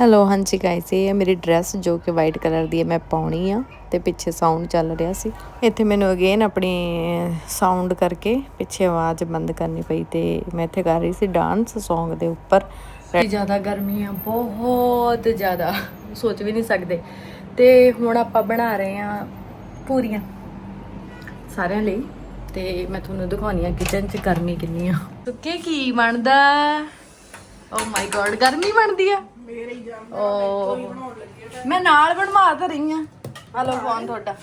Hello ਹਾਂਜੀ guys ਇਹ ਹੈ ਮੇਰੀ ਡਰੈਸ ਜੋ ਕਿ ਵਾਈਟ ਕਲਰ ਦੀ ਹੈ, ਮੈਂ ਪਾਉਣੀ ਆ ਤੇ ਪਿੱਛੇ ਸਾਊਂਡ ਚੱਲ ਰਿਹਾ ਸੀ। ਇੱਥੇ ਮੈਨੂੰ ਅਗੇਨ ਆਪਣੀ ਸਾਊਂਡ ਕਰਕੇ ਪਿੱਛੇ ਆਵਾਜ਼ ਬੰਦ ਕਰਨੀ ਪਈ ਤੇ ਮੈਂ ਇੱਥੇ ਕਰ ਰਹੀ ਸੀ ਡਾਂਸ Song ਦੇ ਉੱਪਰ। ਜ਼ਿਆਦਾ ਗਰਮੀ ਆ ਬਹੁਤ ਜ਼ਿਆਦਾ, ਸੋਚ ਵੀ ਨਹੀਂ ਸਕਦੇ। ਤੇ ਹੁਣ ਆਪਾਂ ਬਣਾ ਰਹੇ ਆ ਪੂਰੀਆਂ, ਸਾਰਿਆਂ ਲਈ। ਤੇ ਮੈਂ ਤੁਹਾਨੂੰ ਦਿਖਾਉਣੀ ਆ ਕਿਚਨ 'ਚ ਗਰਮੀ ਕਿੰਨੀ ਆ। ਸੁੱਕੇ ਕੀ ਬਣਦਾ? ਓ ਮਾਈ ਗॉड ਗਰਮੀ ਬਣਦੀ ਆ। ਹੀ ਮੈਂ ਨਾਲ ਬਣਵਾ ਤਾਂ ਰਹੀ ਆ ਹਲੋ ਫੋਨ ਤੁਹਾਡਾ?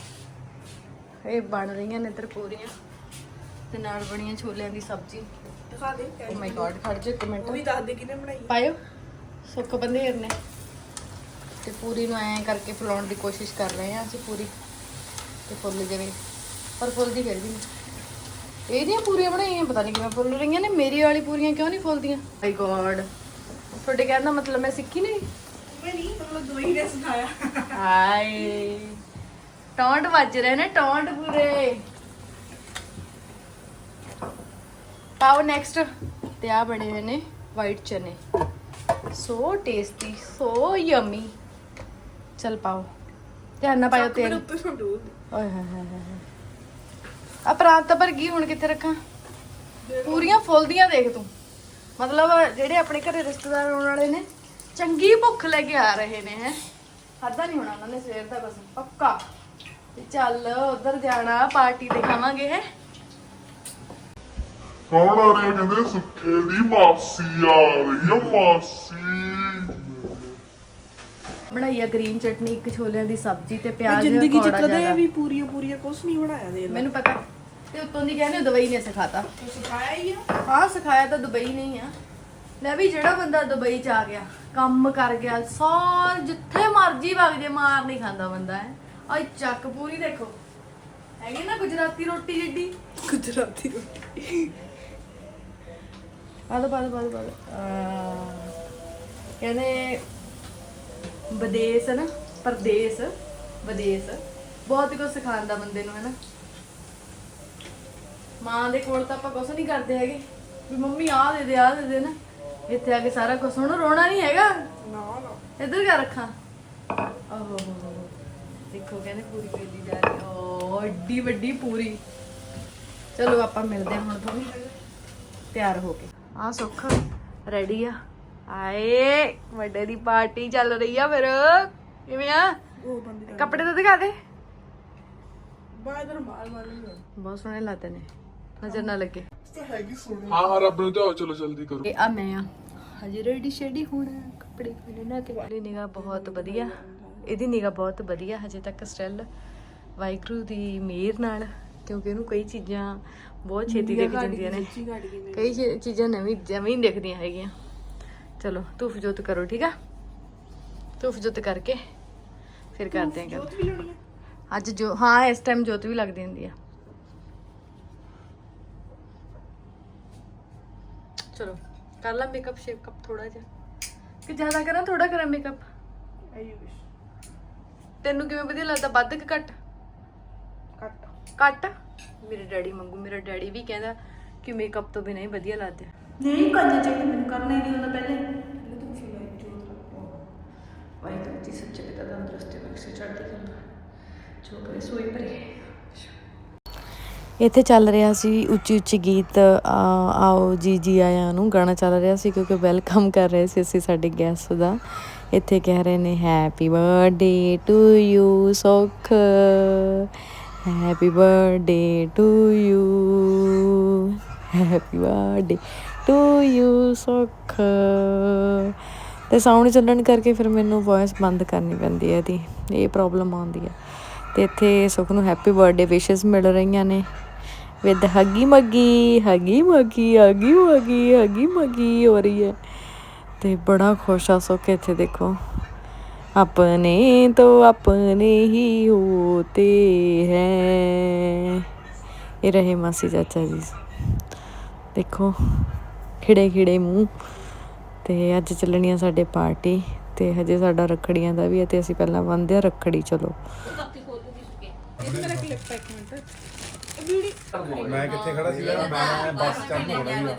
ਇਹ ਬਣ ਰਹੀਆਂ ਨੇ ਇੱਧਰ ਪੂਰੀਆਂ। ਤੇ ਨਾਲ ਬਣੀਆਂ ਛੋਲਿਆਂ ਦੀ ਸਬਜ਼ੀ। ਦਿਖਾ ਦੇ ਓ ਮਾਈ ਗॉड ਖੜ ਜਾ ਇੱਕ ਮਿੰਟ। ਉਹ ਵੀ ਦੱਸ ਦੇ ਕਿਨੇ ਬਣਾਈ ਪਾਇਓ। ਸੁੱਕ ਬੰਦੇਰ ਨੇ ਤੇ ਪੂਰੀ ਨੂੰ ਐਂ ਕਰਕੇ ਫੁਲਾਉਣ ਦੀ ਕੋਸ਼ਿਸ਼ ਕਰ ਰਹੇ ਹਾਂ ਅਸੀਂ ਪੂਰੀ। ਤੇ ਫੁੱਲ ਜਾਵੇ ਪਰ ਫੁੱਲਦੀ ਫਿਰ ਵੀ ਨਹੀਂ। ਇਹਦੀਆਂ ਪੂਰੀਆਂ ਬਣਾਈਆਂ ਪਤਾ ਨਹੀਂ ਕਿਵੇਂ ਫੁੱਲ ਰਹੀਆਂ ਨੇ। ਮੇਰੀ ਵਾਲੀ ਪੂਰੀਆਂ ਕਿਉਂ ਨਹੀਂ ਫੁੱਲਦੀਆਂ? ਮਾਈ ਗॉड ਤੁਹਾਡੇ ਕਹਿਣ ਦਾ ਮਤਲਬ ਮੈਂ ਸਿੱਖੀ ਨਹੀਂ। ਮੈਂ ਨਹੀਂ ਮਤਲਬ ਦੋ ਹੀ ਨੇ ਸਿਖਾਇਆ ਹਾਏ। ਟੌਂਟ ਵੱਜ ਰਹੇ ਨੇ ਟੌਂਟ ਪੂਰੇ। ਪਾਓ ਨੈਕਸਟ ਤੇ ਆ ਬਣੇ ਹੋਏ ਨੇ ਵਾਈਟ ਚਨੇ। ਸੋ ਟੇਸਟੀ ਸੋ ਯਮੀ ਚਲ ਪਾਓ। ਧਿਆਨ ਨਾਲ ਪਾਇਓ ਤੇਲ। ਓਏ ਹਾਏ ਹਾਏ ਹਾਏ ਆ ਪ੍ਰਾਂਤ ਪਰ ਗਈ ਹੁਣ ਕਿੱਥੇ ਰੱਖਾਂ? ਪੂਰੀਆਂ ਫੁੱਲਦੀਆਂ ਦੇਖ ਤੂੰ। ਮਤਲਬ ਜਿਹੜੇ ਆਪਣੇ ਘਰੇ ਰਿਸ਼ਤੇਦਾਰ ਆਉਣ ਵਾਲੇ ਨੇ ਚੰਗੀ ਭੁੱਖ ਲੈ ਕੇ ਆ ਰਹੇ ਨੇ ਹੈ। ਖਾਦਾ ਨਹੀਂ ਹੋਣਾ ਉਹਨਾਂ ਨੇ ਸਵੇਰ ਦਾ ਕੁਛ ਪੱਕਾ। ਤੇ ਚੱਲ ਉਧਰ ਜਾਣਾ ਪਾਰਟੀ ਤੇ ਖਾਵਾਂਗੇ ਹੈ। ਕੌਣ ਆ ਰਿਹਾ ਕਹਿੰਦੇ? ਸੁੱਖੇ ਦੀ ਮਾਸੀ ਆ ਰਹੀ ਆ ਮਾਸੀ। ਬਣਾਈ ਆ ਗ੍ਰੀਨ ਚਟਨੀ ਇੱਕ ਛੋਲਿਆਂ ਦੀ ਸਬਜ਼ੀ ਤੇ ਪਿਆਜ਼ ਜ਼ਿੰਦਗੀ ਚ ਕਦੇ। ਵੀ ਪੂਰੀਆਂ ਪੂਰੀਆਂ ਕੁਝ ਨਹੀਂ ਬਣਾਇਆ ਦੇ ਮੈਨੂੰ ਪਤਾ। ਤੇ ਉਤੋਂ ਦੀ ਕਹਿੰਦੇ ਦੁਬਈ ਨੇ ਸਿਖਾਤਾ ਤੂੰ ਸਿਖਾਇਆ ਹੀ ਆ? ਹਾਂ ਸਿਖਾਇਆ ਤਾਂ ਦੁਬਈ ਨਹੀਂ ਆ। ਲੈ ਵੀ ਜਿਹੜਾ ਬੰਦਾ ਦੁਬਈ ਚ ਆ ਗਿਆ ਕੰਮ ਕਰ ਗਿਆ ਸਾਰ ਜਿੱਥੇ ਮਰਜ਼ੀ ਵਗ ਜੇ ਮਾਰ ਨਹੀਂ ਖਾਂਦਾ ਬੰਦਾ ਹੈ ਆ ਚੱਕ ਪੂਰੀ ਦੇਖੋ। ਹੈਗੀ ਨਾ ਗੁਜਰਾਤੀ ਰੋਟੀ ਜਿੱਡੀ? ਗੁਜਰਾਤੀ ਰੋਟੀ। ਪਾ ਦੋ ਪਾ ਦੋ ਪਾ ਦੋ ਪਾ ਦੋ ਅਹ ਕਹਿੰਦੇ ਵਿਦੇਸ਼ ਨਾ ਪਰਦੇਸ ਵਿਦੇਸ਼। ਬਹੁਤ ਕੁਝ ਸਿਖਾਉਂਦਾ ਬੰਦੇ ਨੂੰ ਹੈ ਨਾ। ਮਾਂ ਦੇ ਕੋਲ ਤਾਂ ਆਪਾਂ ਕੁਝ ਨਹੀਂ ਕਰਦੇ ਹੈਗੇ। ਵੀ ਮੰਮੀ ਆਹ ਦੇ ਦੇ ਆਹ ਦੇ ਦੇ ਨਾ। ਇੱਥੇ ਆ ਕੇ ਸਾਰਾ ਕੁਝ ਹੁਣ ਰੋਣਾ ਨਹੀਂ ਹੈਗਾ? ਨਾ ਨਾ। ਇੱਧਰ ਕਿਆ ਰੱਖਾਂ ਓਹ ਦੇਖੋ ਕਹਿੰਦੇ ਪੂਰੀ ਵੇਲੀ ਜਾ ਰਹੀ ਓ ਏਡੀ ਵੱਡੀ ਪੂਰੀ। ਚਲੋ ਆਪਾਂ ਮਿਲਦੇ ਹਾਂ ਹੁਣ ਤੁਹਾਨੂੰ ਤਿਆਰ ਹੋ ਕੇ। ਆ ਸੁੱਖ ਰੈਡੀ ਆ? ਆਏ ਵੱਡੇ ਦੀ ਪਾਰਟੀ ਚੱਲ ਰਹੀ ਆ ਫਿਰ। ਕਿਵੇਂ ਆ? ਕੱਪੜੇ ਤਾਂ ਦਿਖਾ ਦੇ। ਬਾਦਰ ਮਾਲ ਮਾਲ ਨਹੀਂ ਬਹੁਤ ਸੋਹਣੇ ਲੱਗਦੇ ਨੇ। ਨਜ਼ਰ ਨਾ ਲੱਗੇ। ਹਾਂ ਹਾਂ ਰੱਬ ਨੂੰ ਤੇ ਆਓ ਚਲੋ ਜਲਦੀ ਕਰੋ। ਇਹ ਆ ਮੈਂ ਆ। ਹਜੇ ਰੈਡੀ ਸ਼ੈਡੀ ਹੋਣਾ ਕੱਪੜੇ ਪਾਣੇ ਨਾ ਤੇ ਵਾਲੀ ਨਿਗਾ ਬਹੁਤ ਵਧੀਆ। ਇਹਦੀ ਨਿਗਾ ਬਹੁਤ ਵਧੀਆ ਹਜੇ ਤੱਕ ਸਟਿਲ ਵਾਹਿਗੁਰੂ ਦੀ ਮਿਹਰ ਨਾਲ ਕਿਉਂਕਿ ਉਹਨੂੰ ਕਈ ਚੀਜ਼ਾਂ ਬਹੁਤ ਛੇਤੀ ਦਿਖ ਜਾਂਦੀਆਂ ਨੇ। ਕਈ ਚੀਜ਼ਾਂ ਨਵੀਂ ਜਮੀਂ ਦਿਖਦੀਆਂ ਹੈਗੀਆਂ। ਚਲੋ ਧੂਫ ਜੋਤ ਕਰੋ ਠੀਕ ਆ? ਧੂਫ ਜੋਤ ਕਰਕੇ ਫਿਰ ਕਰਦੇ ਆਂ ਗੱਲ। ਅੱਜ ਜੋ ਹਾਂ ਇਸ ਟਾਈਮ ਜੋਤ ਵੀ ਲੱਗਦੀ ਹੁੰਦੀ ਆ। ਚਲੋ ਕਰ ਲਾ ਮੇਕਅਪ ਸ਼ੇਪ ਕਪ ਥੋੜਾ ਜਿਹਾ। ਕਿ ਜ਼ਿਆਦਾ ਕਰਾਂ ਥੋੜਾ ਕਰਾਂ ਮੇਕਅਪ ਆਈ ਵਿਸ਼ ਤੈਨੂੰ ਕਿਵੇਂ ਵਧੀਆ ਲੱਗਦਾ? ਵੱਧ ਕਿ ਘੱਟ? ਕੱਟ ਘੱਟ? ਮੇਰੇ ਡੈਡੀ ਮੰਗੂ ਮੇਰਾ ਡੈਡੀ ਵੀ ਕਹਿੰਦਾ ਕਿ ਮੇਕਅਪ ਤੋਂ ਬਿਨਾਂ ਹੀ ਵਧੀਆ ਲੱਗਦਾ। ਨਹੀਂ ਕਰਨਾ ਚਾਹੀਦਾ ਮੈਨੂੰ ਕਰਨਾ ਹੀ ਨਹੀਂ ਹੁੰਦਾ ਪਹਿਲੇ। ਵਾਹਿਗੁਰੂ ਜੀ ਸੱਚੇ ਪਿਤਾ ਦਾ ਅੰਦਰਸਤੇ ਬਖਸ਼ੇ ਚੜ੍ਹਦੀ ਕਲਾ। ਜੋ ਕਰੇ ਸੋਈ ਭਰੇ। ਇੱਥੇ ਚੱਲ ਰਿਹਾ ਸੀ ਉੱਚੀ ਉੱਚੀ ਗੀਤ, ਆ- ਆਓ ਜੀ ਜੀ ਆਇਆਂ ਨੂੰ ਗਾਣਾ ਚੱਲ ਰਿਹਾ ਸੀ ਕਿਉਂਕਿ ਵੈਲਕਮ ਕਰ ਰਹੇ ਸੀ ਅਸੀਂ ਸਾਡੇ ਗੈਸਟ ਦਾ। ਇੱਥੇ ਕਹਿ ਰਹੇ ਨੇ happy birthday to you Sukh. Happy birthday to you happy birthday to you Sukh. ਤੇ ਸਾਊਂਡ ਚੱਲਣ ਕਰਕੇ ਫਿਰ ਮੈਨੂੰ ਵੌਇਸ ਬੰਦ ਕਰਨੀ ਪੈਂਦੀ ਹੈ ਇਹਦੀ, ਇਹ ਪ੍ਰੋਬਲਮ ਆਉਂਦੀ ਹੈ। ਤੇ ਇੱਥੇ ਸੁਖ ਨੂੰ ਹੈਪੀ ਬਰਥਡੇ ਵਿਸ਼ੇਸ ਮਿਲ ਰਹੀਆਂ ਨੇ। ਵਿਦ ਹਗੀ ਮਗੀ ਹਗੀ ਮਗੀ ਹਗੀ ਮਗੀ ਹਗੀ ਮਗੀ ਹੋ ਰਹੀ ਹੈ। ਤੇ ਬੜਾ ਖੁਸ਼ ਆ ਸੁਖ ਇੱਥੇ ਦੇਖੋ। ਆਪਣੇ ਤੋਂ ਆਪਣੇ ਹੀ ਹੋਤੇ ਹੈ। ਇਹ ਰਹੇ ਮਾਸੀ ਚਾਚਾ ਜੀ। ਦੇਖੋ, ਖਿੜੇ ਖਿੜੇ ਮੂੰਹ। ਤੇ ਅੱਜ ਚੱਲਣੀ ਆ ਸਾਡੇ ਪਾਰਟੀ। ਤੇ ਹਜੇ ਸਾਡਾ ਰੱਖੜੀਆਂ ਦਾ ਵੀ ਹੈ ਤੇ ਅਸੀਂ ਪਹਿਲਾਂ ਬੰਨਦੇ ਆ ਰੱਖੜੀ, ਚਲੋ। ਮੇਰਾ ਕਲਿੱਪ ਇੱਕ ਮਿੰਟ ਮੈਂ ਕਿੱਥੇ ਖੜਾ ਸੀਗਾ ਮੈਂ ਬੱਸ ਚੜ੍ਹਨ ਹੋਣਾ ਹੀ ਆ।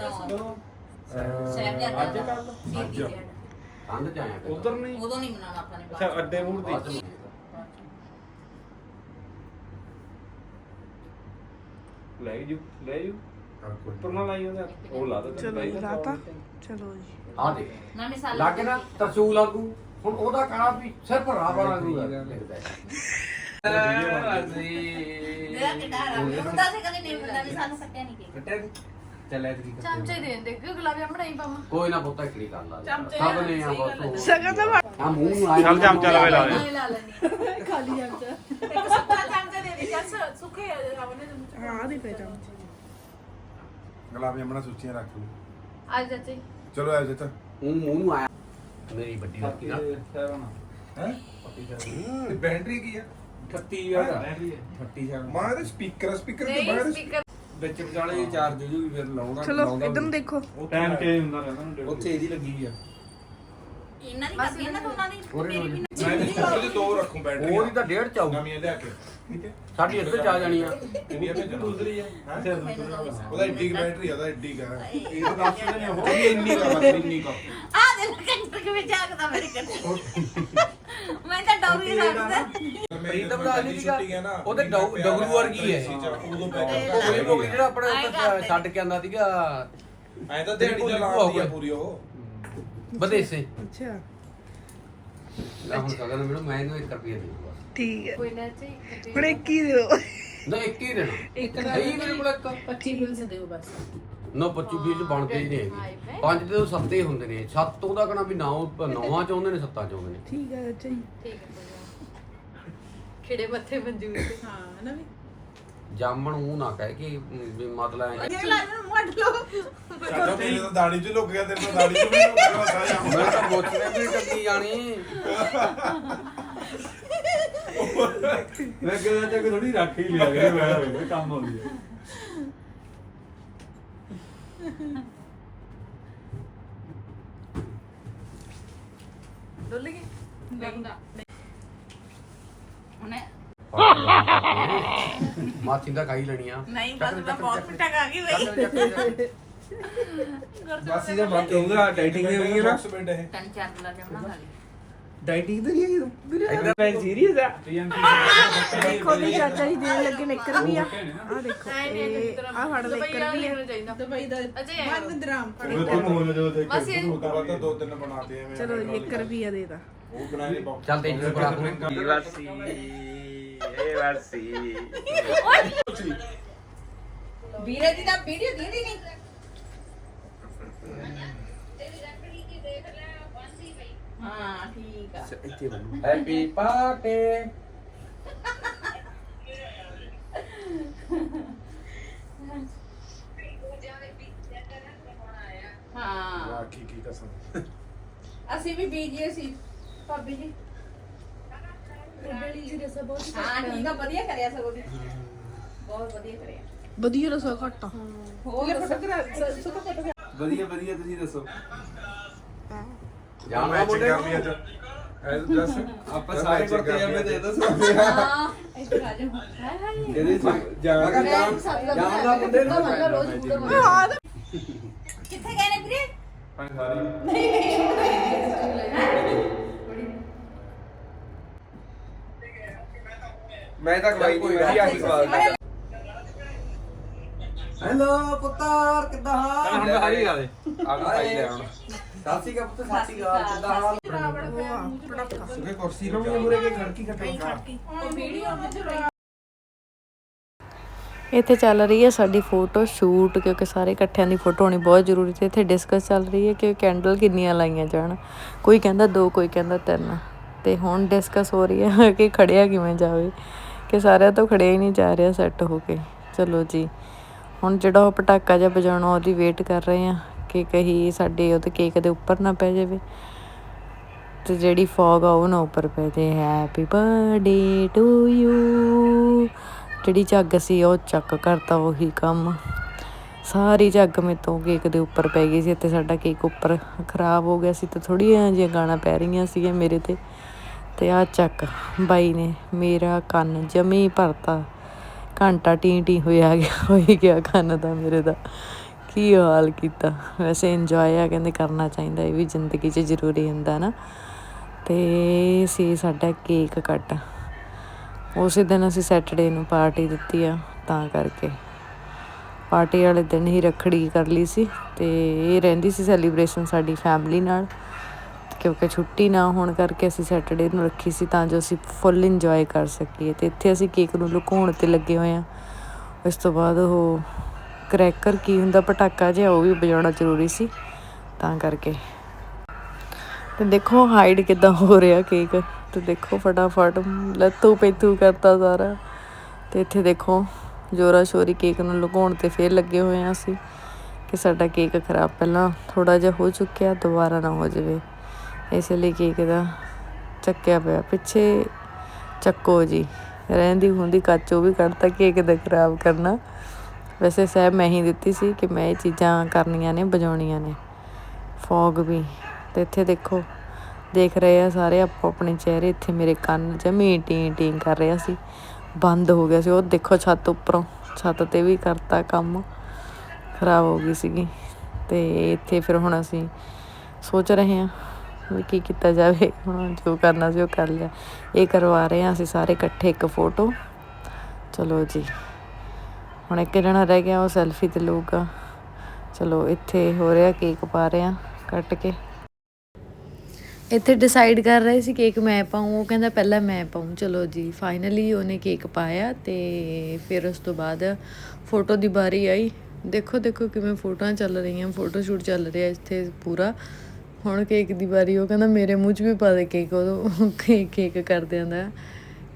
ਅੱਜ ਕੱਲ ਅੱਜ ਆਇਆ ਉਧਰ ਨਹੀਂ। ਉਦੋਂ ਨਹੀਂ ਮਨਾਉਣਾ ਆਪਾਂ ਨੇ ਅੱਛਾ ਅੱਡੇ ਮੂੜ ਦੀ ਲੈ ਜੂ ਲੈ ਜੂ। ਤੁਰਨਾ ਲਾਈ ਉਹਦੇ ਉਹ ਲਾ ਦੇ ਚਲੋ ਲਾਤਾ। ਚਲੋ। ਜੀ। ਆ ਦੇ ਨਾ ਮਿਸਾਲ ਲੱਗ ਨਾ ਤਰਸੂਲ ਲਾਗੂ ਹੁਣ ਉਹਦਾ ਕਹਣਾ ਵੀ ਸਿਰਫ ਰਾਵਾ ਲਾਗੂ ਹੈ। ਮੇਰਾ ਕਿਡਾ ਰਹਾ ਹੁੰਦਾ ਸੀ ਕਦੇ ਨਹੀਂ ਹੁੰਦਾ ਵੀ ਸਾਨੂੰ ਕੱਟਿਆ ਨਹੀਂ ਕੇ ਚੱਲ ਐਤਕੀ ਚਮਚੇ ਦੇ ਦੇ ਕਿ ਗੁਲਾਬੀ ਬਣਾਈ ਪਾਵਾਂ? ਕੋਈ ਨਾ ਪੁੱਤਾ ਇਕੜੀ ਕਰ ਲਾ ਸਭ ਨੇ ਆ ਬਸ ਸਗਾ ਤਾਂ ਆ ਮੂੰਹ ਨੂੰ ਆਇਆ ਚੱਲ ਚਮਚਾ ਲਵੇ ਲਾ ਦੇ। ਲਾ ਲੈਣੀ ਇੱਕ ਸੁੱਕਾ ਚਮਚਾ ਦੇ ਦੇ ਜਸ ਸੁੱਕੇ ਰਾਵਣੇ ਹਾਂ ਦੇ ਪੇ ਚਮਚੇ। ਗੁਲਾਬ ਜਾਮਣਾ ਸੁੱਚੀਆਂ ਰੱਖ ਲਓ। ਅੱਜ ਚਾਚੀ। ਚਲੋ ਆ ਜਿੱਤ ਮੂੰਹ ਮੂੰਹ ਨੂੰ ਆਇਆ। ਮੇਰੀ ਵੱਡੀ ਲੱਕੀ ਨਾ। ਹੈ? ਬੈਟਰੀ ਕੀ ਆ? 38 ਆ 38 ਮਾਂ ਦੇ ਸਪੀਕਰ ਸਪੀਕਰ ਤੇ ਬਾਹਰ ਸਪੀਕਰ ਵਿੱਚ ਵਿਚਾਲੇ ਚਾਰਜ ਹੋ ਜੂਗੀ ਫਿਰ ਲਾਉਣਾ ਚਲੋ ਇਧਰ ਨੂੰ ਦੇਖੋ। ਟਾਈਮ ਚੇਂਜ ਹੁੰਦਾ ਰਹਿੰਦਾ ਉੱਥੇ ਇਹਦੀ ਲੱਗੀ ਆ। ਇਹਨਾਂ ਦੀ ਕਰਦੀ ਨਾ ਦੋਨਾਂ ਦੀ। ਮੇਰੀ ਵੀ ਮੈਂ ਉਹਦੇ ਦੋ ਰੱਖੂ ਬੈਟਰੀ ਉਹਦੀ ਤਾਂ ਡੇਢ ਚ ਆਊ ਨਵੀਆਂ ਲਿਆ ਕੇ। ਠੀਕ ਹੈ। ਸਾਡੀ ਇੱਥੇ ਚ ਆ। ਜਾਣੀ ਆ। ਕਿੰਨੀ ਹੈ ਦੂਸਰੀ ਹੈ ਉਹਦਾ ਐਡੀ ਕੁ ਬੈਟਰੀ ਆ ਉਹਦਾ ਐਡੀ ਕਾ ਇਹ ਤਾਂ ਦੱਸ ਨੇ ਉਹ ਇੰਨੀ ਕਾ ਬਸ ਇੰਨੀ ਕਾ ਆ। ਦੇ ਕੰਟਰ ਕੇ ਵਿੱਚ ਆਗਦਾ ਮੇਰੇ ਕੰਟਰ ਮੈਂ ਤਾਂ ਡੌਰੀ ਰੱਖਦਾ ਪ੍ਰੀਤਮ ਦਾ ਨਹੀਂ ਸੀਗਾ ਛੁੱਟੀ ਹੈ ਨਾ ਉਹਦੇ ਡੌ- ਡਗਰੂ ਵਰਗੀ ਹੈ? ਉਦੋਂ ਉਹ ਕੋਈ ਹੋ ਗਈ ਜਿਹੜਾ ਆਪਣੇ ਉੱਤੇ ਛੱਡ ਕੇ ਆਂਦਾ ਸੀਗਾ। ਐ ਤਾਂ ਦਿਹਾੜੀ ਦਾ ਲਾਉਂਦੀ ਆ ਪੂਰੀ ਉਹ। ਬਦੇਸੇ। ਅੱਛਾ। ਲੈ ਹੁਣ ਕਗਨ ਮੈਨੂੰ ਮੈਂ ਇਹਨੂੰ 1 ਰੁਪਿਆ ਦੇ ਦੂੰਗਾ। ਠੀਕ ਹੈ। ਕੋਈ ਨਾ ਚਾਚੀ ਹੁਣ ਇੱਕ ਹੀ ਦਿਓ। ਨਾ ਇੱਕ ਹੀ ਦੇਣਾ। ਇੱਕ ਦਾ ਹੀ ਮੇਰੇ ਕੋਲ ਇੱਕ। 25 ਬਿਲ ਸੇ ਦਿਓ ਬਸ। ਨਾ 25 20 ਚ ਬਣਦੇ ਹੀ ਨਹੀਂ ਹੈਗੇ। ਪੰਜ ਦੇ ਤਾਂ ਸੱਤੇ ਹੁੰਦੇ ਨੇ। ਸੱਤ ਉਹਦਾ ਕਹਣਾ ਵੀ ਨੌ ਨੌਵਾਂ ਚ ਆਉਂਦੇ ਨੇ ਸੱਤਾਂ ਚ ਆਉਂਦੇ ਨੇ। ਠੀਕ ਹੈ ਅੱਛਾ ਜੀ ਠੀਕ ਹੈ ਖਿੜੇ ਮੱਥੇ ਮਨਜੂਰ ਤੇ ਹਾਂ ਨਾ ਵੀ? ਜਾਮਣ ਉਹ ਨਾ ਕਹਿ ਕਿ ਵੀ ਮਤਲਬ ਐਂ ਦੇਖ ਲੈ ਇਹਨੂੰ ਮੱਟ ਲਓ। ਸਾਡਾ ਮੇਰੇ ਤਾਂ ਦਾੜੀ 'ਚ ਲੁਕ ਗਿਆ ਤੇਰੇ ਤਾਂ ਦਾੜੀ 'ਚ ਵੀ ਲੁਕ ਗਿਆ ਸਾਰਾ ਮੈਂ ਤਾਂ ਮੋਚਰੇ ਵੀ ਟੱਕੀ ਜਾਣੀ। ਮੈਂ ਕਹਿੰਦਾ ਚੱਕ ਥੋੜੀ ਰੱਖ ਹੀ ਲਿਆ ਕਰੇ ਮੈਂ ਕੰਮ ਆਉਂਦੀ ਹੈ ਡੁੱਲ ਗਈ? ਉਹਨੇ ਮਾਥੀ ਦਾ ਖਾਈ ਲੈਣੀ ਆ ਨਹੀਂ ਬਸ ਮੈਂ ਬਹੁਤ ਮਿੱਠਾ ਖਾ ਗਈ ਬਈ ਬਸ ਇਹਦਾ ਮਤ ਹੋਊਗਾ ਡਾਈਟਿੰਗ ਦੇ ਹੋਈ ਹੈ ਨਾ ਤਿੰਨ ਚਾਰ ਗੁਲਾਬ ਜਾਮਣਾ ਖਾ ਲਈ ਡਾਈਟਿੰਗ ਦੇ ਰਹੀ ਹੈ ਇਹਦਾ ਮੈਂ ਸੀਰੀਅਸ ਆ ਦੇਖੋ ਵੀ ਚਾਚਾ ਜੀ ਦੇਣ ਲੱਗੇ ਮੇਕਰ ਵੀ ਆ ਆ ਦੇਖੋ ਆ ਫੜ ਮੇਕਰ ਵੀ ਆ ਦੁਬਈ ਦਾ 5 ਦਰਾਮ ਬਸ ਇਹ ਦੋ ਤਿੰਨ ਬਣਾਤੇ ਐਵੇਂ ਚਲੋ ਮੇਕਰ ਵੀ ਆ ਦੇਦਾ ਉਹ ਬਣਾਏ ਚੱਲ ਤੇ ਜੀ ਬਣਾ ਦੂੰ ਵਾਰਸੀ ਇਹ ਵਾਰਸੀ ਵੀਰੇ ਦੀ ਤਾਂ ਵੀਡੀਓ ਦੀਦੀ ਨਹੀਂ। ਹਾਂ ਠੀਕ ਆ। ਇੱਥੇ ਬਣ। ਹੈਪੀ ਪਾਰਟੀ ਹਾਂ। ਰਾਖੀ ਕੀ ਕਸਮ। ਅਸੀਂ ਵੀ ਬੀਜੀਏ ਸੀ ਭਾਬੀ ਜੀ। ਹਾਂ ਠੀਕ ਆ ਵਧੀਆ ਕਰਿਆ ਸਗੋਂ ਦੀ ਬਹੁਤ ਵਧੀਆ ਕਰਿਆ ਵਧੀਆ ਰਸਾ ਘਟਾ ਹੋਰ ਸੁੱਕਾ ਵਧੀਆ ਵਧੀਆ ਤੁਸੀਂ ਦੱਸੋ? ਜਾਣਾ ਮੈਚ ਮੁੰਡੇ ਕਰ ਲਈ ਅੱਜ ਐ ਜਸ ਆਪਾਂ ਸਾਰੇ ਵਰਤੇ ਜਾਂਦੇ ਤੇ ਦੱਸੋ। ਹਾਂ। ਇੱਥੇ ਆ ਜਾਓ ਹਾਏ ਹਾਏ ਇਹਦੇ ਜਾਣ ਜਾਣ ਜਾਣ ਦਾ ਮੁੰਡੇ ਨੂੰ ਕਿੱਥੇ ਗਏ ਨੇ ਵੀਰੇ? ਮੈਂ ਤਾਂ ਖਵਾਈ ਨਹੀਂ ਵਧੀਆ ਹੀ ਖਵਾ ਹੈਲੋ ਪੁੱਤਰ ਕਿੱਦਾਂ ਹਾਲ? ਹੁਣ ਮੈਂ ਹਾਰੀ ਗਾ ਦੇ। ਆ ਖਾਈ ਲੈ ਹੁਣ। ਸਾਸੀ ਕਾ ਪੁੱਤ ਸਾਸੀ ਕਾ ਕਿੱਦਾਂ ਹਾਲ? ਸੁਖੇ ਕੁਰਸੀ ਨੂੰ ਮੂਰੇ ਕੇ ਖੜਕੀ ਖਟਾ ਇੱਥੇ ਚੱਲ ਰਹੀ ਹੈ ਸਾਡੀ ਫੋਟੋ ਸ਼ੂਟ ਕਿਉਂਕਿ ਸਾਰੇ ਇਕੱਠਿਆਂ ਦੀ ਫੋਟੋ ਹੋਣੀ ਬਹੁਤ ਜ਼ਰੂਰੀ ਤੇ ਇੱਥੇ ਡਿਸਕਸ ਚੱਲ ਰਹੀ ਹੈ ਕਿ ਕੈਂਡਲ ਕਿੰਨੀਆਂ ਲਾਈਆਂ ਜਾਣ। ਕੋਈ ਕਹਿੰਦਾ ਦੋ ਕੋਈ ਕਹਿੰਦਾ ਤਿੰਨ। ਤੇ ਹੁਣ ਡਿਸਕਸ ਹੋ ਰਹੀ ਹੈ ਕਿ ਖੜਿਆ ਕਿਵੇਂ ਜਾਵੇ। ਕਿ ਸਾਰਿਆਂ ਤੋਂ ਖੜਿਆ ਹੀ ਨਹੀਂ ਜਾ ਰਿਹਾ ਸੈੱਟ ਹੋ ਕੇ। ਚਲੋ ਜੀ, ਹੁਣ ਜਿਹੜਾ ਉਹ ਪਟਾਕਾ ਜਿਹਾ ਵਜਾਉਣਾ, ਉਹਦੀ ਵੇਟ ਕਰ ਰਹੇ ਆ ਕਿ ਕਹੀ ਸਾਡੇ ਉਹਦੇ ਕੇਕ ਦੇ ਉੱਪਰ ਨਾ ਪੈ ਜਾਵੇ। ਤੇ ਜਿਹੜੀ ਫੌਗ ਆ, ਉਹ ਨਾ ਉੱਪਰ ਪੈ ਜੇ ਹੈਪੀ ਬਰਥਡੇ ਟੂ ਯੂ ਜਿਹੜੀ ਝੱਗ ਸੀ, ਉਹ ਚੱਕ ਕਰਤਾ ਉਹੀ ਕੰਮ। ਸਾਰੀ ਝੱਗ ਮੇ ਤੋਂ ਕੇਕ ਦੇ ਉੱਪਰ ਪੈ ਗਈ ਸੀ ਤੇ ਸਾਡਾ ਕੇਕ ਉੱਪਰ ਖਰਾਬ ਹੋ ਗਿਆ ਸੀ ਤੇ ਥੋੜੀਆਂ ਜਿਹੀਆਂ ਗਾਣਾ ਪੈ ਰਹੀਆਂ ਸੀਗੀਆਂ ਮੇਰੇ ਤੇ। ਅਤੇ ਆਹ ਚੱਕ ਬਾਈ ਨੇ ਮੇਰਾ ਕੰਨ ਜਮੀ ਭਰਤਾ। ਘੰਟਾ ਟੀ ਟੀ ਹੋਇਆ ਗਿਆ, ਹੋਈ ਗਿਆ ਕੰਨ ਦਾ ਮੇਰੇ ਦਾ। ਕੀ ਹਾਲ ਕੀਤਾ? ਵੈਸੇ ਇੰਜੋਏ ਆ, ਕਹਿੰਦੇ ਕਰਨਾ ਚਾਹੀਦਾ, ਇਹ ਵੀ ਜ਼ਿੰਦਗੀ 'ਚ ਜ਼ਰੂਰੀ ਹੁੰਦਾ ਨਾ। ਤੇ ਸੀ ਸਾਡਾ ਕੇਕ ਕੱਟ ਉਸੇ ਦਿਨ ਅਸੀਂ ਸੈਟਰਡੇ ਨੂੰ ਪਾਰਟੀ ਦਿੱਤੀ ਆ, ਤਾਂ ਕਰਕੇ। ਪਾਰਟੀ ਵਾਲੇ ਦਿਨ ਹੀ ਰੱਖੜੀ ਕਰ ਲਈ ਸੀ ਤੇ ਇਹ ਰਹਿੰਦੀ ਸੀ ਸੈਲੀਬ੍ਰੇਸ਼ਨ ਸਾਡੀ ਫੈਮਿਲੀ ਨਾਲ। ਕਿਉਂਕਿ ਛੁੱਟੀ ਨਾ ਹੋਣ ਕਰਕੇ ਅਸੀਂ ਸੈਟਰਡੇ ਨੂੰ ਰੱਖੀ ਸੀ ਤਾਂ ਜੋ ਅਸੀਂ ਫੁੱਲ ਇੰਜੋਏ ਕਰ ਸਕੀਏ ਤੇ ਇੱਥੇ ਅਸੀਂ ਕੇਕ ਨੂੰ ਲੁਕਾਉਣ ਤੇ ਲੱਗੇ ਹੋਏ ਆ ਉਸ ਤੋਂ ਬਾਅਦ ਉਹ ਕਰੈਕਰ ਕੀ ਹੁੰਦਾ, ਪਟਾਕਾ ਜਿਹਾ ਉਹ ਵੀ ਵਜਾਉਣਾ ਜ਼ਰੂਰੀ ਸੀ, ਤਾਂ ਕਰਕੇ। ਤੇ ਦੇਖੋ ਹਾਈਡ ਕਿਦਾਂ ਹੋ ਰਿਹਾ ਕੇਕ ਤੇ ਦੇਖੋ ਫਟਾਫਟ ਲੱਤੂ ਪੈਤੂ ਕਰਤਾ ਸਾਰਾ। ਤੇ ਇੱਥੇ ਦੇਖੋ ਜੋਰਾ ਸ਼ੋਰੀ ਕੇਕ ਨੂੰ ਲੁਕਾਉਣ ਤੇ ਫੇਰ ਲੱਗੇ ਹੋਏ ਆ ਅਸੀਂ ਕਿ ਸਾਡਾ ਕੇਕ ਖਰਾਬ ਪਹਿਲਾਂ ਥੋੜਾ ਜਿਹਾ ਹੋ ਚੁੱਕਿਆ, ਦੁਬਾਰਾ ਨਾ ਹੋ ਜਾਵੇ। ਇਸ ਲਈ ਕੇਕ ਦਾ ਚੱਕਿਆ ਪਿਆ, ਪਿੱਛੇ ਚੱਕੋ ਜੀ, ਰਹਿੰਦੀ ਹੁੰਦੀ ਕੱਚ ਉਹ ਵੀ ਕੱਢਤਾ ਕੇਕ ਦਾ ਖਰਾਬ ਕਰਨਾ। ਵੈਸੇ ਸਹਿਬ ਮੈਂ ਹੀ ਦਿੱਤੀ ਸੀ ਕਿ ਮੈਂ ਇਹ ਚੀਜ਼ਾਂ ਕਰਨੀਆਂ ਨੇ ਵਜਾਉਣੀਆਂ ਨੇ। ਫੌਗ ਵੀ, ਤੇ ਇੱਥੇ ਦੇਖੋ, ਦੇਖ ਰਹੇ ਆ ਸਾਰੇ ਆਪੋ ਆਪਣੇ ਚਿਹਰੇ, ਇੱਥੇ ਮੇਰੇ ਕੰਨ ਜਮੀ ਟੀ ਟੀ ਕਰ ਰਿਹਾ ਸੀ। ਬੰਦ ਹੋ ਗਿਆ ਸੀ, ਉਹ ਦੇਖੋ ਛੱਤ ਉੱਪਰੋਂ, ਛੱਤ ਤੇ ਵੀ ਕਰਤਾ ਕੰਮ, ਖਰਾਬ ਹੋ ਗਈ ਸੀਗੀ। ਤੇ ਇੱਥੇ ਫਿਰ ਹੁਣ ਅਸੀਂ ਸੋਚ ਰਹੇ ਹਾਂ ਵੀ ਕੀ ਕੀਤਾ ਜਾਵੇ। ਹੁਣ ਜੋ ਕਰਨਾ ਸੀ ਉਹ ਕਰ ਲਿਆ। ਇਹ ਕਰਵਾ ਰਹੇ ਹਾਂ ਅਸੀਂ ਸਾਰੇ ਇਕੱਠੇ ਇੱਕ ਫੋਟੋ ਚਲੋ ਜੀ। ਹੁਣ ਇੱਕ ਜਣਾ ਰਹਿ ਗਿਆ, ਉਹ ਸੈਲਫੀ ਤੇ ਲਊਗਾ। ਚਲੋ, ਇੱਥੇ ਹੋ ਰਿਹਾ ਕੇਕ ਪਾ ਰਹੇ ਆ ਕੱਟ ਕੇ। ਇੱਥੇ ਡਿਸਾਈਡ ਕਰ ਰਹੇ ਸੀ ਕੇਕ ਮੈਂ ਪਾਉਂ ਉਹ ਕਹਿੰਦਾ ਪਹਿਲਾਂ ਮੈਂ ਪਾਉਂ ਚਲੋ ਜੀ ਫਾਈਨਲੀ ਉਹਨੇ ਕੇਕ ਪਾਇਆ ਤੇ ਫਿਰ ਉਸ ਤੋਂ ਬਾਅਦ ਫੋਟੋ ਦੀ ਵਾਰੀ ਆਈ। ਦੇਖੋ ਦੇਖੋ ਕਿਵੇਂ ਫੋਟੋਆਂ ਚੱਲ ਰਹੀਆਂ ਫੋਟੋ ਸ਼ੂਟ ਚੱਲ ਰਿਹਾ ਇੱਥੇ ਪੂਰਾ। ਹੁਣ ਕੇਕ ਦੀ ਵਾਰੀ, ਉਹ ਕਹਿੰਦਾ ਮੇਰੇ ਮੂੰਹ 'ਚ ਵੀ ਪਾ ਦੇ ਕੇਕ ਉਹ ਕੇਕ ਕੇਕ ਕਰਦਿਆਂ ਦਾ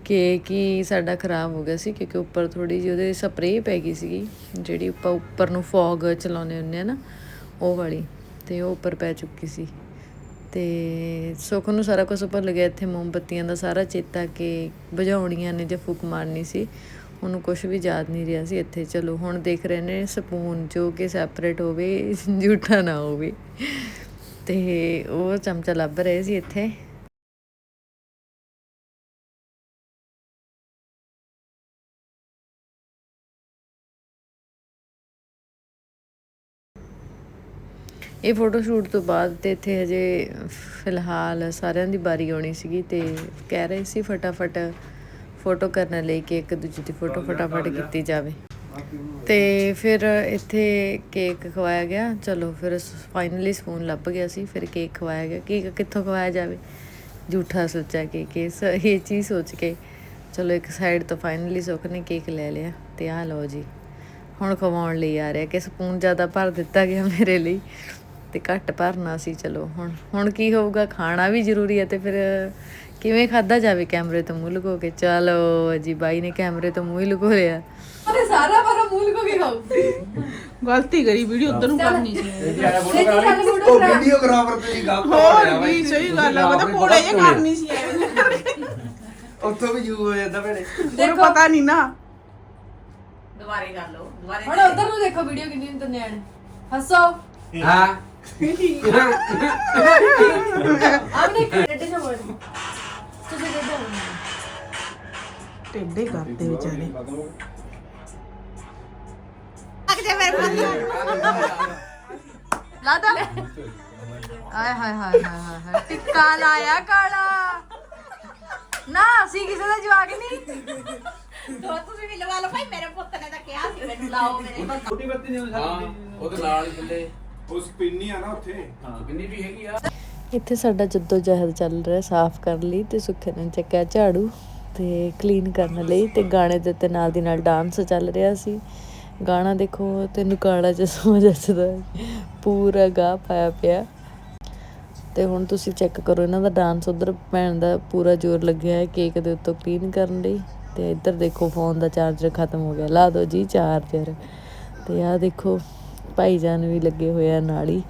ਕੇਕ ਹੀ ਸਾਡਾ ਖਰਾਬ ਹੋ ਗਿਆ ਸੀ, ਕਿਉਂਕਿ ਉੱਪਰ ਥੋੜੀ ਜਿਹੀ ਉਹਦੇ ਸਪਰੇਅ ਪੈ ਗਈ ਸੀਗੀ, ਜਿਹੜੀ ਆਪਾਂ ਉੱਪਰ ਨੂੰ ਫੌਗ ਚਲਾਉਂਦੇ ਹੁੰਦੇ ਆ ਨਾ, ਉਹ ਵਾਲੀ, ਤੇ ਉਹ ਉੱਪਰ ਪੈ ਚੁੱਕੀ ਸੀ। ਤੇ ਸੁੱਖ ਨੂੰ ਸਾਰਾ ਕੁਝ ਭੁੱਲ ਗਿਆ, ਇੱਥੇ ਮੋਮਬੱਤੀਆਂ ਦਾ ਸਾਰਾ ਚੇਤਾ ਕਿ ਬੁਝਾਉਣੀਆਂ ਨੇ ਜਾਂ ਫੂਕ ਮਾਰਨੀ ਸੀ, ਉਹਨੂੰ ਕੁਝ ਵੀ ਯਾਦ ਨਹੀਂ ਰਿਹਾ ਸੀ ਇੱਥੇ। ਚਲੋ, ਹੁਣ ਦੇਖ ਰਹੇ ਨੇ ਸਪੂਨ, ਜੋ ਕਿ ਸੈਪਰੇਟ ਹੋਵੇ ਝੂਠਾ ਨਾ ਹੋਵੇ। ਤੇ ਉਹ ਚਮਚਾ ਲੱਭ ਰਹੇ ਸੀ ਇੱਥੇ। ਇਹ ਫੋਟੋ ਸ਼ੂਟ ਤੋਂ ਬਾਅਦ ਤੇ ਇੱਥੇ ਹਜੇ ਫਿਲਹਾਲ ਸਾਰਿਆਂ ਦੀ ਬਾਰੀ ਆਉਣੀ ਸੀਗੀ ਤੇ ਕਹਿ ਰਹੇ ਸੀ ਫਟਾਫਟ ਫੋਟੋ ਕਰਨ ਲਈ ਕਿ ਇੱਕ ਦੂਜੇ ਦੀ ਫੋਟੋ ਫਟਾਫਟ ਕੀਤੀ ਜਾਵੇ। ਤੇ ਫਿਰ ਇੱਥੇ ਕੇਕ ਖਵਾਇਆ ਗਿਆ। ਚਲੋ ਫਿਰ ਫਾਈਨਲੀ ਸਪੂਨ ਲੱਭ ਗਿਆ ਸੀ, ਫਿਰ ਕੇਕ ਖਵਾਇਆ ਗਿਆ। ਕੇਕ ਕਿੱਥੋਂ ਖਵਾਇਆ ਜਾਵੇ? ਝੂਠਾ ਸੋਚਿਆ ਕਿ ਕਿਸ ਇਹ ਚੀਜ਼ ਸੋਚ ਕੇ। ਚਲੋ ਇੱਕ ਸਾਈਡ ਤੋਂ ਫਾਈਨਲੀ ਸੁੱਖ ਨੇ ਕੇਕ ਲੈ ਲਿਆ ਤੇ ਆਹ ਲਓ ਜੀ। ਹੁਣ ਖਵਾਉਣ ਲਈ ਆ ਰਿਹਾ ਕਿ ਸਪੂਨ ਜ਼ਿਆਦਾ ਭਰ ਦਿੱਤਾ ਗਿਆ ਮੇਰੇ ਲਈ ਤੇ ਘੱਟ ਭਰਨਾ ਸੀ, ਚਲੋ ਹੁਣ ਹੁਣ ਕੀ ਹੋਊਗਾ? ਖਾਣਾ ਵੀ ਜ਼ਰੂਰੀ ਹੈ ਤੇ ਫਿਰ ਕਿਵੇਂ ਖਾਦਾ ਜਾਵੇ? ਕੈਮਰੇ ਤੋਂ ਮੂੰਹ ਲੁਕੋ ਕੇ। ਚਲੋ ਜੀ, ਬਾਈ ਨੇ ਕੈਮਰੇ ਤੋਂ ਮੂੰਹ ਹੀ ਲੁਕੋ ਲਿਆ। ਗਲਤੀ ਕਰੀ ਵੀਡੀਓ ਉਧਰ ਨੂੰ ਕਰਨੀ ਸੀ। ਉਹ ਵੀਡੀਓਗ੍ਰਾਫਰ ਤੇ ਗੱਲ ਹੋਰ ਵੀ ਸਹੀ ਗੱਲ ਆ ਮੈਂ ਤਾਂ ਕੋੜੇ ਜੇ ਕਰਨੀ ਸੀ ਉੱਥੋਂ ਵੀ ਯੂ ਹੋ ਜਾਂਦਾ ਭੈਣੇ। ਉਹਨੂੰ ਪਤਾ ਨਹੀਂ ਨਾ। ਦੁਬਾਰੇ ਕਰ ਲਓ ਦੁਬਾਰੇ ਹੁਣ ਉਧਰ ਨੂੰ ਦੇਖੋ ਵੀਡੀਓ ਕਿੰਨੀ ਹੁੰਦੀ ਨਿਆਣੇ। ਹੱਸੋ। ਹਾਂ। ਆਮਨੇ ਕਿੱਡੇ ਨਾ ਬੋਲ। ਤੁਸੀਂ ਕਿੱਡੇ ਟੇਡੇ ਕਰਦੇ ਵਿਚਾਰੇ। ਲੱਗ ਜਾ ਮੇਰੇ ਕੋਲ ਲਾਦਾ ਆਏ ਹਾਏ ਹਾਏ ਹਾਏ ਹਾਏ ਟਿੱਕਾ ਲਾਇਆ ਕਾਲਾ। ਨਾ ਅਸੀਂ ਕਿਸੇ ਦਾ ਜਵਾਕ ਨਹੀਂ। ਦੋ ਤੁਸੀਂ ਵੀ ਲਵਾ ਲਓ ਭਾਈ ਮੇਰੇ ਪੁੱਤ ਨੇ ਤਾਂ ਕਿਹਾ ਸੀ ਮੈਨੂੰ ਲਾਓ ਮੇਰੇ ਛੋਟੀ ਬੱਤੀ ਨਹੀਂ ਹਾਂ ਉਹਦੇ ਨਾਲ ਹੀ ਥੱਲੇ। ਉਹ ਸਪਿੰਨੀ ਆ ਨਾ ਉੱਥੇ। ਹਾਂ ਕਿੰਨੀ ਵੀ ਹੈਗੀ ਆ। ਇੱਥੇ ਸਾਡਾ ਜੱਦੋ ਜਹਿਦ ਚੱਲ ਰਿਹਾ ਸਾਫ਼ ਕਰਨ ਲਈ ਤੇ ਸੁੱਖੇ ਨੇ ਚੱਕਿਆ ਝਾੜੂ ਤੇ ਕਲੀਨ ਕਰਨ ਲਈ ਤੇ ਗਾਣੇ ਦੇ ਤੇ ਨਾਲ ਦੀ ਨਾਲ ਡਾਂਸ ਚੱਲ ਰਿਹਾ ਸੀ। ਗਾਣਾ ਦੇਖੋ, ਤੈਨੂੰ ਕਾਲਾ ਜਿਹਾ ਸਮਝ ਆਉਂਦਾ ਪੂਰਾ ਗਾ ਪਾਇਆ ਪਿਆ। ਤੇ ਹੁਣ ਤੁਸੀਂ ਚੈੱਕ ਕਰੋ, ਇਹਨਾਂ ਦਾ ਡਾਂਸ ਉਧਰ ਭੈਣ ਦਾ ਪੂਰਾ ਜ਼ੋਰ ਲੱਗਿਆ ਹੈ ਕੇਕ ਦੇ ਉੱਤੋਂ ਕਲੀਨ ਕਰਨ ਲਈ। ਤੇ ਇੱਧਰ ਦੇਖੋ ਫੋਨ ਦਾ ਚਾਰਜਰ ਖਤਮ ਹੋ ਗਿਆ। ਲਾ ਦਿਓ ਜੀ ਚਾਰਜਰ ਤੇ ਆਹ ਦੇਖੋ, ਭਾਈਜਾਨ ਵੀ ਲੱਗੇ ਹੋਏ ਆ ਨਾਲ ਹੀ।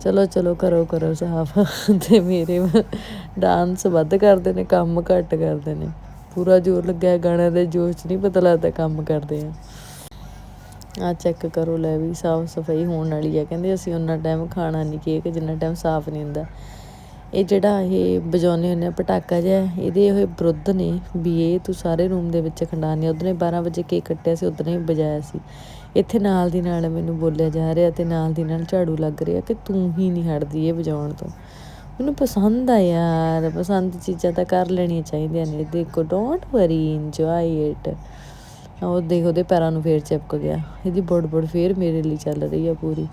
ਚਲੋ ਚਲੋ, ਕਰੋ ਕਰੋ ਸਾਫ਼। ਤੇ ਮੇਰੇ ਡਾਂਸ ਵੱਧ ਕਰਦੇ ਨੇ, ਕੰਮ ਘੱਟ ਕਰਦੇ ਨੇ। ਪੂਰਾ ਜ਼ੋਰ ਲੱਗਿਆ ਗਾਣਿਆਂ ਦੇ ਜੋਸ਼ ਨਹੀਂ ਪਤਾ ਲੱਗਦਾ ਕੰਮ ਕਰਦੇ ਆ। ਆ ਚੈੱਕ ਕਰੋ ਲੈ ਵੀ ਸਾਫ਼ ਸਫ਼ਾਈ ਹੋਣ ਵਾਲੀ ਆ। ਕਹਿੰਦੇ ਅਸੀਂ ਉਹਨਾਂ ਟਾਈਮ ਖਾਣਾ ਨਹੀਂ ਕੇਕ ਜਿੰਨਾ ਟਾਈਮ ਸਾਫ਼ ਨਹੀਂ ਹੁੰਦਾ। ਇਹ ਜਿਹੜਾ ਇਹ ਵਜਾਉਂਦੇ ਹੁੰਦੇ ਆ, ਪਟਾਕਾ ਜਿਹਾ, ਇਹਦੇ ਇਹ ਵਿਰੁੱਧ ਨੇ ਵੀ ਇਹ ਤੂੰ ਸਾਰੇ ਰੂਮ ਦੇ ਵਿੱਚ ਖੰਡਾਨੀ ਉਦੋਂ 12 ਵਜੇ ਕੇਕ ਕੱਟਿਆ ਸੀ ਉਦੋਂ ਹੀ ਵਜਾਇਆ ਸੀ। ਇੱਥੇ ਨਾਲ ਦੀ ਨਾਲ ਮੈਨੂੰ ਬੋਲਿਆ ਜਾ ਰਿਹਾ ਤੇ ਨਾਲ ਦੀ ਨਾਲ ਝਾੜੂ ਲੱਗ ਰਿਹਾ ਕਿ ਤੂੰ ਹੀ ਨਹੀਂ ਹਟਦੀ ਇਹ ਵਜਾਉਣ ਤੋਂ। ਮੈਨੂੰ ਪਸੰਦ ਆ ਯਾਰ, ਪਸੰਦ ਚੀਜ਼ਾਂ ਤਾਂ ਕਰ ਲੈਣੀਆਂ ਚਾਹੀਦੀਆਂ ਨੇ। ਦੇਖੋ ਡੋਂਟ ਵਰੀ ਇੰਜੋਏ ਇਟ ਉਹ ਦੇਖ ਉਹਦੇ ਪੈਰਾਂ ਨੂੰ ਫੇਰ ਚਿਪਕ ਗਿਆ। ਇਹਦੀ ਬੜ ਫੇਰ ਮੇਰੇ ਲਈ ਚੱਲ ਰਹੀ ਆ ਪੂਰੀ।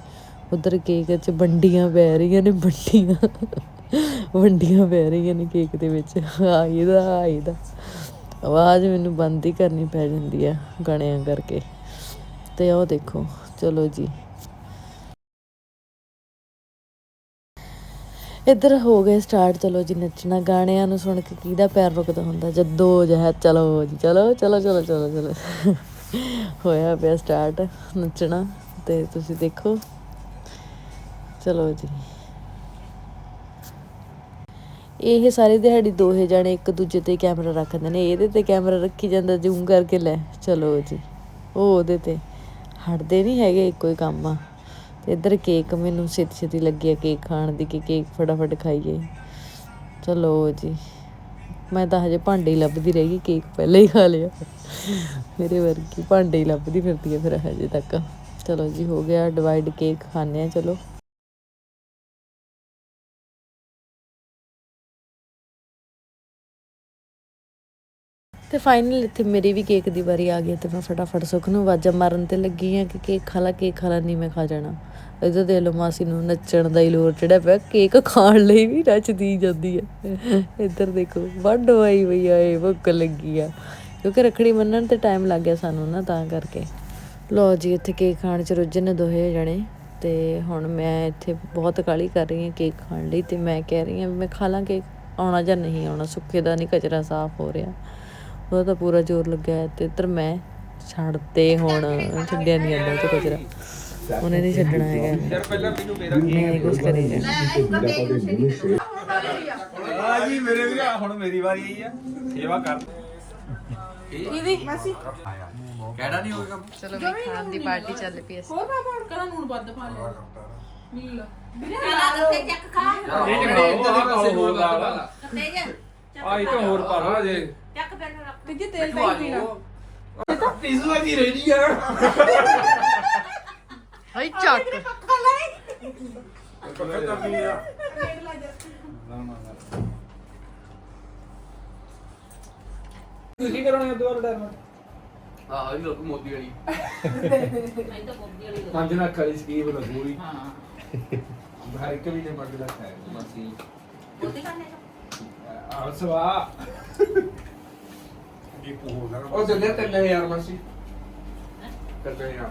ਉਧਰ ਕੇਕ 'ਚ ਵੰਡੀਆਂ ਪੈ ਰਹੀਆਂ ਨੇ, ਵੰਡੀਆਂ। ਵੰਡੀਆਂ ਪੈ ਰਹੀਆਂ ਨੇ ਕੇਕ ਦੇ ਵਿੱਚ। ਆ ਇਹਦਾ ਆ ਇਹਦਾ ਆਵਾਜ਼ ਮੈਨੂੰ ਬੰਦ ਹੀ ਕਰਨੀ ਪੈ ਜਾਂਦੀ ਆ ਗਾਣਿਆਂ ਕਰਕੇ। ਤੇ ਉਹ ਦੇਖੋ, ਚਲੋ ਜੀ। ਇੱਧਰ ਹੋ ਗਏ ਸਟਾਰਟ ਚਲੋ ਜੀ ਨੱਚਣਾ ਗਾਣਿਆਂ ਨੂੰ ਸੁਣ ਕੇ ਕਿਹਦਾ ਪੈਰ ਰੁਕਦਾ ਹੁੰਦਾ? ਜਦੋਂ ਜਹ ਚਲੋ ਜੀ, ਚਲੋ ਚਲੋ ਚਲੋ ਚਲੋ ਚਲੋ। ਹੋਇਆ ਪਿਆ ਸਟਾਰਟ ਨੱਚਣਾ ਤੇ ਤੁਸੀਂ ਦੇਖੋ। ਚਲੋ ਜੀ। ਇਹ ਸਾਰੇ ਦਿਹਾੜੀ ਦੋਹੇ ਜਾਣੇ ਇੱਕ ਦੂਜੇ ਤੇ ਕੈਮਰਾ ਰੱਖਦੇ ਨੇ। ਇਹਦੇ ਤੇ ਕੈਮਰਾ ਰੱਖੀ ਜਾਂਦਾ ਜ਼ੂਮ ਕਰਕੇ ਲੈ। ਚਲੋ ਜੀ। ਉਹ ਉਹਦੇ ਤੇ। ਹਟਦੇ ਨਹੀਂ ਹੈਗੇ ਇੱਕੋ ਹੀ ਕੰਮ ਆ। ਇੱਧਰ ਕੇਕ ਮੈਨੂੰ ਛੇਤੀ ਛੇਤੀ ਲੱਗੀ ਆ ਕੇਕ ਖਾਣ ਦੀ ਕਿ ਕੇਕ ਫਟਾਫਟ ਖਾਈਏ। ਚਲੋ ਜੀ, ਮੈਂ ਤਾਂ ਹਜੇ ਭਾਂਡੇ ਹੀ ਲੱਭਦੀ ਰਹਿ ਗਈ, ਕੇਕ ਪਹਿਲਾਂ ਹੀ ਖਾ ਲਿਆ। ਮੇਰੇ ਵਰਗੀ ਭਾਂਡੇ ਹੀ ਲੱਭਦੀ ਫਿਰਦੀ ਹੈ ਫਿਰ ਹਜੇ ਤੱਕ। ਚਲੋ ਜੀ, ਹੋ ਗਿਆ ਡਿਵਾਈਡ ਕੇਕ ਖਾਣੇ ਆ ਚਲੋ। ਤੇ ਫਾਈਨਲ ਇੱਥੇ ਮੇਰੀ ਵੀ ਕੇਕ ਦੀ ਵਾਰੀ ਆ ਗਈ ਤੇ ਮੈਂ ਫਟਾਫਟ ਸੁੱਖ ਨੂੰ ਆਵਾਜ਼ਾਂ ਮਾਰਨ ਤੇ ਲੱਗੀ ਆ ਕਿ ਕੇਕ ਖਾ ਲਾ, ਕੇਕ ਖਾ ਲਾ, ਨਹੀਂ ਮੈਂ ਖਾ ਜਾਣਾ। ਇਹਦੇ ਦੇ ਲੋ ਮਾਸੀ ਨੂੰ ਨੱਚਣ ਦਾ ਹੀ ਲੋਰ ਚੜਿਆ ਪਿਆ, ਕੇਕ ਖਾਣ ਲਈ ਵੀ ਨੱਚਦੀ ਜਾਂਦੀ ਹੈ। ਇੱਧਰ ਦੇਖੋ, ਵੱਡ ਹੋਈ ਹੋਈ ਆ, ਇਹ ਭੁੱਖ ਲੱਗੀ ਆ। ਕਿਉਂਕਿ ਰਖੜੀ ਮੰਨਣ ਤੇ ਟਾਈਮ ਲੱਗ ਗਿਆ ਸਾਨੂੰ ਨਾ ਤਾਂ ਕਰਕੇ। ਲੋ ਜੀ, ਇੱਥੇ ਕੇਕ ਖਾਣ ਚ ਰੁੱਝੇ ਨੇ ਦੋਹੇ ਜਣੇ ਤੇ ਹੁਣ ਮੈਂ ਇੱਥੇ ਬਹੁਤ ਕਾਲੀ ਕਰ ਰਹੀ ਹਾਂ ਕੇਕ ਖਾਣ ਲਈ ਤੇ ਮੈਂ ਕਹਿ ਰਹੀ ਹਾਂ ਵੀ ਮੈਂ ਖਾ ਲਾਂ ਕੇਕ, ਆਉਣਾ ਜਾਂ ਨਹੀਂ ਆਉਣਾ ਸੁੱਕੇ ਦਾ ਨਹੀਂ ਕਚਰਾ ਸਾਫ਼ ਹੋ ਰਿਹਾ। ਉਹਦਾ ਤਾਂ ਪੂਰਾ ਜ਼ੋਰ ਲੱਗਿਆ ਹੈ ਤੇ ਇੱਧਰ ਮੈਂ ਛੱਡਦੇ ਹੁਣ ਛੱਡਿਆ ਨਹੀਂ ਜਾਂਦਾ ਤੇ ਕਚਰਾ। ਉਹਨੇ ਨਹੀਂ ਛੱਡਣਾ ਹੈਗਾ। ਯਾਰ ਪਹਿਲਾਂ ਮੈਨੂੰ ਮੇਰਾ ਮੈਂ ਕੁਝ ਕਰੀ ਜਾਣਾ ਆ ਜੀ ਮੇਰੇ ਵੀਰੇ ਹੁਣ ਮੇਰੀ ਵਾਰੀ ਆਈ ਆ। ਸੇਵਾ ਕਰ। ਕਿਹੜਾ ਨਹੀਂ ਹੋਏਗਾ? ਚਲੋ ਵੀ ਖਾਣ ਦੀ ਪਾਰਟੀ ਚੱਲ ਪਈ ਅਸੀਂ ਚਲਾ ਤੇ ਚੱਕ ਖਾ। ਇਹ ਜਿਹੜਾ ਹੋਰ ਲਾ ਲਾ ਤੇ ਜੇ ਆ ਇਹ ਤਾਂ ਹੋਰ ਪਾ ਲਾ ਜੇ ਚੱਕ ਫਿਰ ਰੱਖ। ਤੇ ਜੇ ਤੇਲ ਤਾਂ ਹੀ ਪੀਣਾ ਪੀਜ਼ਾ ਦੀ ਰੇਡੀ ਆ। ਹਾਈ ਚੱਕ ਪੱਕਾ ਕਰਨੀ ਆ ਤੁਸੀਂ ਕਰਾਉਣੇ ਦੁਬਾਰਾ ਰਿਟਾਇਰਮੈਂਟ ਆਹ ਇਹ ਲੋਕ ਮੋਦੀ ਵਾਲੀ। ਨਹੀਂ ਤਾਂ ਬੋਬੀ ਵਾਲੀ ਪੰਜ ਲੱਖ ਵਾਲੀ ਸਕੀਮ ਲੱਗੂਗੀ ਹਾਂ। ਬਾਹਰ ਇੱਕ ਵੀ ਨੇ ਮੰਗ ਲੱਖ ਹੈ। ਮਸੀ ਬੋਬੀ ਕਰਨੇ ਦਾ ਆਲਸਵਾ ਉਹ ਚੱਲਿਆ 3000 ਮਸੀ। ਕਰਦੇ ਆ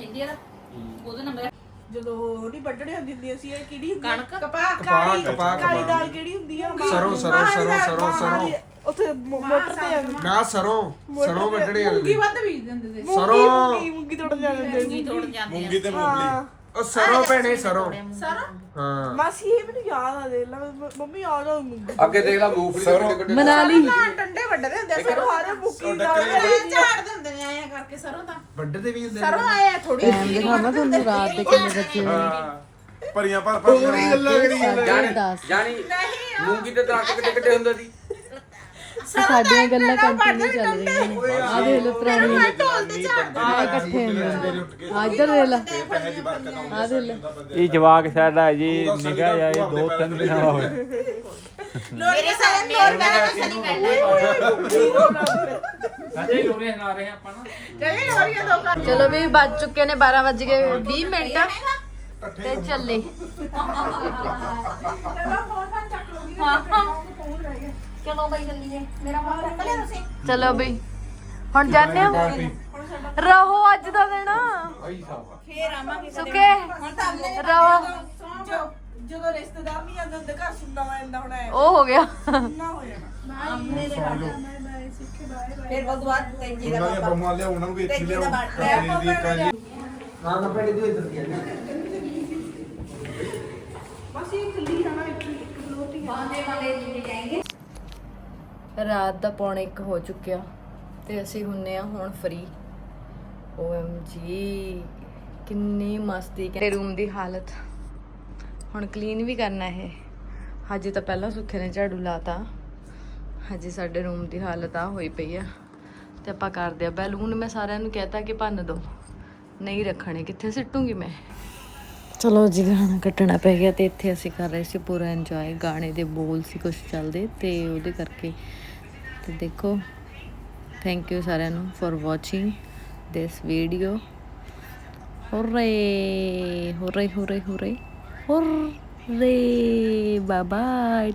ਇੰਡੀਆ ਦਾ ਉਹਦੇ ਨੰਬਰ ਜਦੋਂ ਉਹਦੀ ਵੱਢਣੀ ਹੁੰਦੀ ਹੁੰਦੀ ਸੀ ਇਹ ਕਿਹੜੀ ਹੁੰਦੀ ਕਣਕ? ਕਪਾਹ। ਕਪਾਹ, ਕਾਲੀ ਕਪਾਹ, ਕਾਲੀ ਕਪਾਹ। ਦਾਲ ਕਿਹੜੀ ਹੁੰਦੀ ਆ? ਸਰੋਂ, ਸਰੋਂ, ਸਰੋਂ, ਸਰੋਂ, ਸਰੋਂ। ਉੱਥੇ ਮੋ- ਮੋਟਰ ਤੇ ਆਉਂਦੀ ਨਾ ਸਰੋਂ। ਸਰੋਂ ਵੱਢਣੇ ਮੂੰਗੀ ਵੱਧ ਬੀਜ ਦਿੰਦੇ ਸੀ। ਸਰੋਂ। ਮੂੰਗੀ ਮੂੰਗੀ ਤੋੜ ਜਾਂਦੇ ਸੀ। ਤੋੜ ਜਾਂਦੇ ਮੂੰਗੀ ਤੇ ਮੂੰਗਲੀ। ਉਹ ਸਰੋਂ ਭੈਣੇ ਸਰੋਂ। ਸਾਰਾ? ਹਾਂ। ਮਾਸੀ ਇਹ ਮੈਨੂੰ ਯਾਦ ਆ ਦੇ ਲਾ ਮੰਮੀ ਆ ਜਾ ਮੂੰਗੀ ਅੱਗੇ ਦੇਖ ਲਾ ਮੂੰਗਫਲੀ ਕਿੱਡੇ ਕਿੱਡੇ ਮਨਾ ਲਈ ਨਾ ਟੰਡੇ ਵੱਡੇ ਹੁੰਦੇ ਸੀ ਸਾਰੇ ਮੁੱਕੀ ਦਾ ਝਾੜ ਦਿੰਦੇ ਨੇ ਆਇਆ ਕਰਕੇ ਸਰੋਂ ਤਾਂ। ਵੱਡੇ ਦੇ ਵੀ ਹੁੰਦੇ ਸਰੋਂ ਆਇਆ ਥੋੜੀ ਦਿਖਾਵਾਂ ਤੁਹਾਨੂੰ ਰਾਤ ਦੇ ਕਿੰਨੇ ਬੱਚੇ ਹਾਂ। ਭਰੀਆਂ ਭਰ ਭਰ ਪੂਰੀ ਜਾਂਦੇ ਜਾਣੀ ਜਾਣੀ ਮੂੰਗੀ ਦੇ ਦਰਖਤ ਕਿੱਡੇ ਕਿੱਡੇ ਹੁੰਦੇ ਸੀ? ਸਾਡੀਆਂ ਗੱਲਾਂ ਕੰਟੀਨਿਊ ਚੱਲ ਰਹੀਆਂ ਨੇ। ਆ। ਦੇਖ ਲੋ ਪੁਰਾਣੀਆਂ ਆ ਇਕੱਠੇ ਆ। ਇੱਧਰ ਦੇਖ ਲਾ। ਆ ਦੇਖ ਲਾ। ਇਹ ਜਵਾਕ ਸਾਡਾ ਜੀ ਨਿਗਾਹ ਜਾਏ ਦੋ ਤਿੰਨ ਦਿਨ ਹੋਏ। ਮੇਰੇ ਸਾਰੇ ਨੋਰ ਮੈਂ ਸਨੀ ਮੈਂ ਅਜੇ ਲੋਰੇ ਨਾ ਰਹੇ ਆਪਾਂ ਨਾ। ਚਲੋ ਵੀ ਵੱਜ ਚੁੱਕੇ ਨੇ 12 ਵੱਜ ਗਏ 20 ਮਿੰਟ। ਤੇ ਚੱਲੇ ਚਲੋ ਬਈ ਜਲਦੀ ਮੇਰਾ ਫੋਨ ਰੱਖ ਲਿਆ ਤੁਸੀਂ? ਚਲੋ ਬਈ। ਹੁਣ ਜਾਂਦੇ ਹੋ? ਰਹੋ ਅੱਜ ਦਾ ਦਿਨ। ਫੇਰ ਆਵਾਂਗੇ ਸੁੱਕੇ ਰਹੋ। ਜਦੋਂ ਰਿਸ਼ਤੇਦਾਰ ਨਹੀਂ ਆਉਂਦੇ ਹੁੰਦੇ ਘਰ ਸੁਣਨਾ ਵਾ ਇੰਦਾ ਹੁਣ ਆਇਆ ਉਹ ਹੋ ਗਿਆ। ਨਾ ਹੋ ਜਾਣਾ। ਫਿਰ ਬਗਵਾਨ ਤੇ ਜੀ ਉਹਨਾਂ ਦੀਆਂ ਬੰਮਾਂ ਲਿਆ ਉਹਨਾਂ ਨੂੰ ਵੀ ਇੱਥੇ ਲਿਆਓ ਖਰੀਦ ਦੀ ਕਾਲੀ ਮਾਸੀ ਖਲੀ ਜਾਣਾ ਇੱਕ ਇੱਕ ਬਲੋਟੀ ਬਾਂਦੇ ਵਾਲੇ ਜੀ ਜਾਏंगे ਰਾਤ ਦਾ ਪੌਣੇ 1 ਹੋ ਚੁੱਕਿਆ ਤੇ ਅਸੀਂ ਹੁੰਨੇ ਆ ਹੁਣ ਫਰੀ ਓਐਮਜੀ ਕਿੰਨੀ ਮਸਤੀ ਤੇ ਰੂਮ ਦੀ ਹਾਲਤ। ਹੁਣ ਕਲੀਨ ਵੀ ਕਰਨਾ ਇਹ। ਹਜੇ ਤਾਂ ਪਹਿਲਾਂ ਸੁੱਖੇ ਨੇ ਝਾੜੂ ਲਾਤਾ। ਹਜੇ ਸਾਡੇ ਰੂਮ ਦੀ ਹਾਲਤ ਆ ਹੋਈ ਪਈ ਆ। ਤੇ ਆਪਾਂ ਕਰਦੇ ਆ ਬੈਲੂਨ। ਮੈਂ ਸਾਰਿਆਂ ਨੂੰ ਕਹਿਤਾ ਕਿ ਭੰਨ ਦੋ। ਨਹੀਂ ਰੱਖਣੇ। ਕਿੱਥੇ ਸਿੱਟੂਗੀ ਮੈਂ? ਚਲੋ ਜੀ ਗਾਣਾ ਕੱਟਣਾ ਪੈ ਗਿਆ ਤੇ ਇੱਥੇ ਅਸੀਂ ਕਰ ਰਹੇ ਸੀ ਪੂਰਾ ਇੰਜੋਏ ਗਾਣੇ ਦੇ ਬੋਲ ਸੀ ਕੁਝ ਚੱਲਦੇ ਤੇ ਉਹਦੇ ਕਰਕੇ ਤੇ ਦੇਖੋ ਥੈਂਕ ਯੂ ਸਾਰਿਆਂ ਨੂੰ ਫॉर ਵਾਚਿੰਗ ਦਿਸ ਵੀਡੀਓ ਹੋਰੇ ਹੋਰੇ ਹੋਰੇ ਹੋਰੇ ਹੋਰੇ ਬਾਏ ਬਾਏ